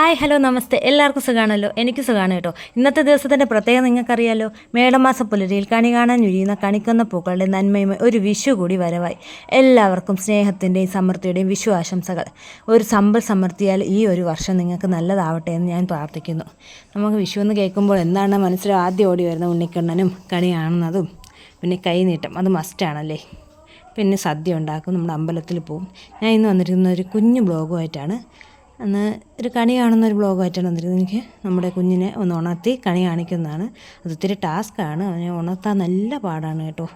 Hi hello നമസ്തേ. എല്ലാവർക്കും സുഖമാണല്ലോ എനിക്ക് സുഖമാണ് കേട്ടോ. ഇന്നത്തെ ദിവസത്തിന്റെ പ്രത്യേകത നിങ്ങൾക്കറിയാലോ? മേടമാസ പുലരിയിൽ കണി കാണാൻ ഒഴിയുന്ന കണിക്കുന്ന പൂക്കളുടെ നന്മയും ഒരു വിഷു കൂടി വരവായി. എല്ലാവർക്കും സ്നേഹത്തിന്റെയും സമൃദ്ധിയുടെയും വിഷു ആശംസകൾ. ഒരു സമ്പൽ സമൃദ്ധിയാൽ ഈ ഒരു വർഷം നിങ്ങൾക്ക് നല്ലതാവട്ടെ എന്ന് ഞാൻ പ്രാർത്ഥിക്കുന്നു. നമുക്ക് വിഷു എന്ന് കേൾക്കുമ്പോൾ എന്താണ് മനസ്സിൽ ആദ്യം ഓടി വരുന്ന ഉണ്ണിക്കണ്ണനും കണി കാണുന്നതും പിന്നെ കൈനീട്ടം അത് മസ്റ്റാണല്ലേ പിന്നെ സദ്യ ഉണ്ടാക്കും നമ്മുടെ അമ്പലത്തിൽ പോവും. ഞാൻ ഇന്ന് വന്നിരിക്കുന്ന ഒരു കുഞ്ഞു ബ്ലോഗുമായിട്ടാണ് അന്ന് ഒരു കണി കാണുന്ന ഒരു ബ്ലോഗായിട്ടാണ് വന്നിരുന്നത്. എനിക്ക് നമ്മുടെ കുഞ്ഞിനെ ഒന്ന് ഉണർത്തി കണി കാണിക്കുന്നതാണ്. അത് ഒത്തിരി ടാസ്ക്കാണ്. അവനെ ഉണർത്താൻ നല്ല പാടാണ് കേട്ടോ.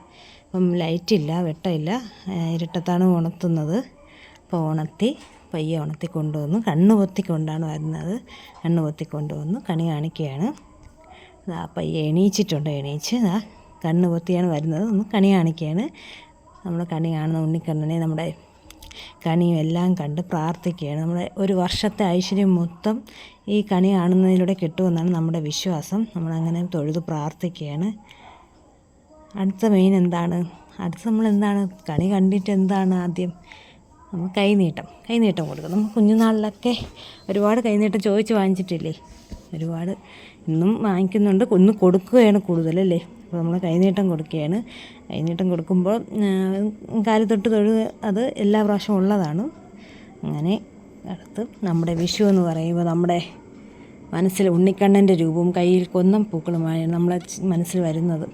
അപ്പം ലൈറ്റില്ല വെട്ടമില്ല. ഇരട്ടത്താണ് ഉണർത്തുന്നത്. അപ്പോൾ ഉണർത്തി പയ്യെ ഉണർത്തി കൊണ്ടുവന്നു. കണ്ണ് പൊത്തിക്കൊണ്ടാണ് വരുന്നത്. കണ്ണ് പൊത്തിക്കൊണ്ടുവന്നു. കണി കാണിക്കുകയാണ്. ആ പയ്യെ എണീച്ചിട്ടുണ്ട്. എണീച്ച് ആ കണ്ണ് പൊത്തിയാണ് വരുന്നത്. ഒന്ന് കണി കാണിക്കുകയാണ്. നമ്മൾ കണി കാണുന്ന ഉണ്ണിക്കണ്ണനെ നമ്മുടെ കണിയും എല്ലാം കണ്ട് പ്രാർത്ഥിക്കുകയാണ്. നമ്മുടെ ഒരു വർഷത്തെ ഐശ്വര്യം മൊത്തം ഈ കണി കാണുന്നതിലൂടെ കിട്ടുമെന്നാണ് നമ്മുടെ വിശ്വാസം. നമ്മളങ്ങനെ തൊഴുത് പ്രാർത്ഥിക്കുകയാണ്. അടുത്ത മെയിൻ എന്താണ്? അടുത്ത നമ്മൾ എന്താണ് കണി കണ്ടിട്ട് എന്താണ് ആദ്യം നമ്മൾ കൈനീട്ടം കൈനീട്ടം കൊടുക്കും. നമ്മൾ കുഞ്ഞുനാളിലൊക്കെ ഒരുപാട് കൈനീട്ടം ചോദിച്ച് വാങ്ങിച്ചിട്ടില്ലേ? ഒരുപാട് ഇന്നും വാങ്ങിക്കുന്നുണ്ട്. ഒന്ന് കൊടുക്കുകയാണ് കൂടുതലല്ലേ അപ്പോൾ നമ്മൾ കൈനീട്ടം കൊടുക്കുകയാണ്. കൈനീട്ടം കൊടുക്കുമ്പോൾ കാൽ തൊട്ട് തൊഴുക അത് എല്ലാ പ്രാവശ്യവും ഉള്ളതാണ്. അങ്ങനെ അടുത്ത് നമ്മുടെ വിഷു എന്ന് പറയുമ്പോൾ നമ്മുടെ മനസ്സിൽ ഉണ്ണിക്കണ്ണന്റെ രൂപവും കയ്യിൽ കൊന്നം പൂക്കളുമാണ് നമ്മളെ മനസ്സിൽ വരുന്നത്.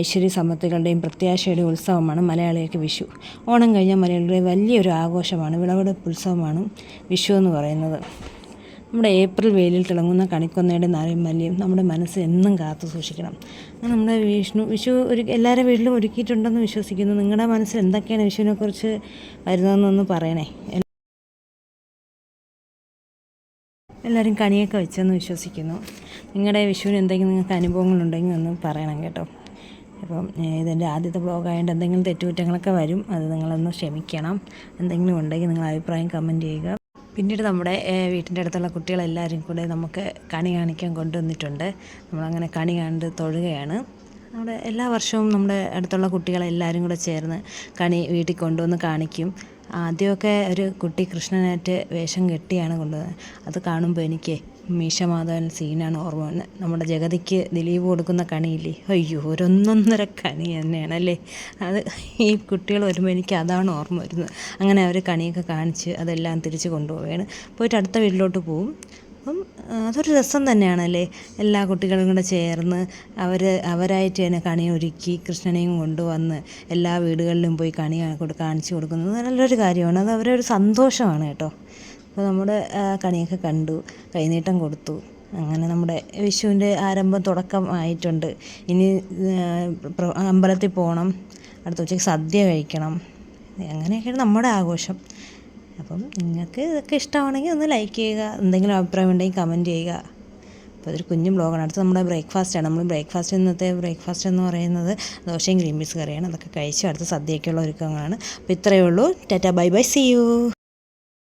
ഐശ്വര്യ സമ്പത്തുകളുടെയും പ്രത്യാശയുടെയും ഉത്സവമാണ് മലയാളികൾക്ക് വിഷു. ഓണം കഴിഞ്ഞാൽ മലയാളികളുടെ വലിയൊരു ആഘോഷമാണ് വിളവെടുപ്പ് ഉത്സവമാണ് വിഷു എന്ന് പറയുന്നത്. നമ്മുടെ ഏപ്രിൽ വെയിലിൽ തിളങ്ങുന്ന കണിക്കൊന്നയുടെ നരമല്യം നമ്മുടെ മനസ്സ് എന്നും കാത്തു സൂക്ഷിക്കണം. നമ്മുടെ വിഷ്ണു വിഷു ഒരു എല്ലാവരുടെ വീട്ടിലും ഒരുക്കിയിട്ടുണ്ടെന്ന് വിശ്വസിക്കുന്നു. നിങ്ങളുടെ മനസ്സിൽ എന്തൊക്കെയാണ് വിഷുവിനെക്കുറിച്ച് വരുന്നതെന്നൊന്ന് പറയണേ. എല്ലാവരും കണിയൊക്കെ വെച്ചെന്ന് വിശ്വസിക്കുന്നു. നിങ്ങളുടെ വിഷുവിന് എന്തെങ്കിലും നിങ്ങൾക്ക് അനുഭവങ്ങളുണ്ടെങ്കിൽ ഒന്ന് പറയണം കേട്ടോ. അപ്പം ഇതെന്റെ ആദ്യത്തെ ബ്ലോഗായതുകൊണ്ട് എന്തെങ്കിലും തെറ്റുകുറ്റങ്ങളൊക്കെ വരും. അത് നിങ്ങളൊന്ന് ക്ഷമിക്കണം. എന്തെങ്കിലും ഉണ്ടെങ്കിൽ നിങ്ങൾ അഭിപ്രായം കമന്റ് ചെയ്യുക. പിന്നീട് നമ്മുടെ വീട്ടിന്റെ അടുത്തുള്ള കുട്ടികളെല്ലാവരും കൂടെ നമുക്ക് കണി കാണിക്കാൻ കൊണ്ടുവന്നിട്ടുണ്ട്. നമ്മളങ്ങനെ കണി കണ്ട് തൊഴുകയാണ്. നമ്മുടെ എല്ലാ വർഷവും നമ്മുടെ അടുത്തുള്ള കുട്ടികളെല്ലാവരും കൂടെ ചേർന്ന് കണി വീട്ടിൽ കൊണ്ടുവന്ന് കാണിക്കും. ആദ്യമൊക്കെ ഒരു കുട്ടി കൃഷ്ണനായിട്ട് വേഷം കെട്ടിയാണ് കൊണ്ടുവന്നത്. അത് കാണുമ്പോൾ എനിക്ക് മീശമാധവൻ സീനാണ് ഓർമ്മ വന്നത് നമ്മുടെ ജഗതിക്ക് ദിലീപ് കൊടുക്കുന്ന കണിയില്ലേ? അയ്യോ ഒരൊന്നൊന്നര കണി തന്നെയാണ് അല്ലേ? അത് ഈ കുട്ടികൾ വരുമ്പോൾ എനിക്ക് അതാണ് ഓർമ്മ വരുന്നത്. അങ്ങനെ അവർ കണിയൊക്കെ കാണിച്ച് അതെല്ലാം തിരിച്ച് കൊണ്ടുപോവുകയാണ്. പോയിട്ട് അടുത്ത വീട്ടിലോട്ട് പോവും. അപ്പം അതൊരു രസം തന്നെയാണല്ലേ? എല്ലാ കുട്ടികളും കൂടെ ചേർന്ന് അവർ അവരായിട്ട് തന്നെ കണി ഒരുക്കി കൃഷ്ണനെയും കൊണ്ടുവന്ന് എല്ലാ വീടുകളിലും പോയി കണി കാണിച്ചു കൊടുക്കുന്നത് നല്ലൊരു കാര്യമാണ്. അത് അവരൊരു സന്തോഷമാണ് കേട്ടോ. അപ്പോൾ നമ്മുടെ കണിയൊക്കെ കണ്ടു കൈനീട്ടം കൊടുത്തു. അങ്ങനെ നമ്മുടെ വിഷുവിന്റെ ആരംഭം തുടക്കം ആയിട്ടുണ്ട് ഇനി അമ്പലത്തിൽ പോകണം. അടുത്ത ഉച്ചയ്ക്ക് സദ്യ കഴിക്കണം. അങ്ങനെയൊക്കെയാണ് നമ്മുടെ ആഘോഷം. അപ്പം നിങ്ങൾക്ക് ഇതൊക്കെ ഇഷ്ടമാണെങ്കിൽ ഒന്ന് ലൈക്ക് ചെയ്യുക എന്തെങ്കിലും അഭിപ്രായം ഉണ്ടെങ്കിൽ കമന്റ് ചെയ്യുക. അപ്പോൾ അതൊരു കുഞ്ഞു ബ്ലോഗാണ് അടുത്ത് നമ്മുടെ ബ്രേക്ക്ഫാസ്റ്റാണ് നമ്മൾ ബ്രേക്ക്ഫാസ്റ്റ് ഇന്നത്തെ ബ്രേക്ക്ഫാസ്റ്റ് എന്ന് പറയുന്നത് ദോശയും ഗ്രീൻ പീസ് കറിയാണ്. അതൊക്കെ കഴിച്ച് അടുത്ത് സദ്യയൊക്കെയുള്ള ഒരുക്കങ്ങളാണ്. അപ്പോൾ ഇത്രയേ ഉള്ളൂ. Tata bye bye see you